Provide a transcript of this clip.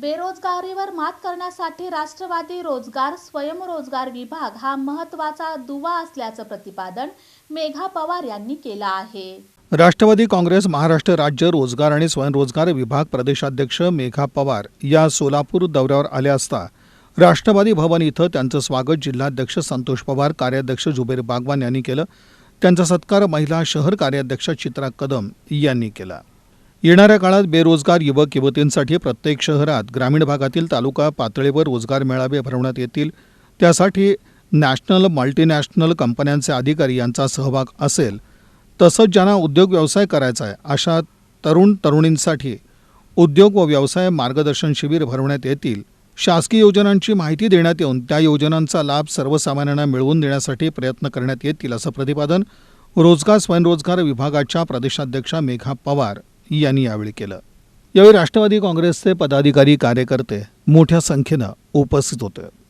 बेरोजगारीवर मात करण्यासाठी राष्ट्रवादी रोजगार स्वयंरोजगार विभाग हा महत्त्वाचा दुवा असल्याचं प्रतिपादन मेघा पवार यांनी केलं आहे. राष्ट्रवादी काँग्रेस महाराष्ट्र राज्य रोजगार आणि स्वयंरोजगार विभाग प्रदेशाध्यक्ष मेघा पवार या सोलापूर दौऱ्यावर आल्या असता राष्ट्रवादी भवन इथं त्यांचं स्वागत जिल्हाध्यक्ष संतोष पवार कार्याध्यक्ष जुबेर बागवान यांनी केलं. त्यांचा सत्कार महिला शहर कार्याध्यक्ष चित्रा कदम यांनी केला. येणाऱ्या काळात बेरोजगार युवक युवतींसाठी प्रत्येक शहरात ग्रामीण भागातील तालुका पातळीवर रोजगार मेळावे भरवण्यात येतील. त्यासाठी नॅशनल मल्टीनॅशनल कंपन्यांचे अधिकारी यांचा सहभाग असेल. तसंच ज्यांना उद्योग व्यवसाय करायचा आहे अशा तरुण तरुणींसाठी उद्योग व व्यवसाय मार्गदर्शन शिबिर भरवण्यात येतील. शासकीय योजनांची माहिती देण्यात येऊन त्या योजनांचा लाभ सर्वसामान्यांना मिळवून देण्यासाठी प्रयत्न करण्यात येतील असं प्रतिपादन रोजगार स्वयंरोजगार विभागाच्या प्रदेशाध्यक्षा मेघा पवार यांनी यावेळी केलं. यावेळी राष्ट्रवादी काँग्रेसचे पदाधिकारी कार्यकर्ते मोठ्या संख्येनं उपस्थित होते.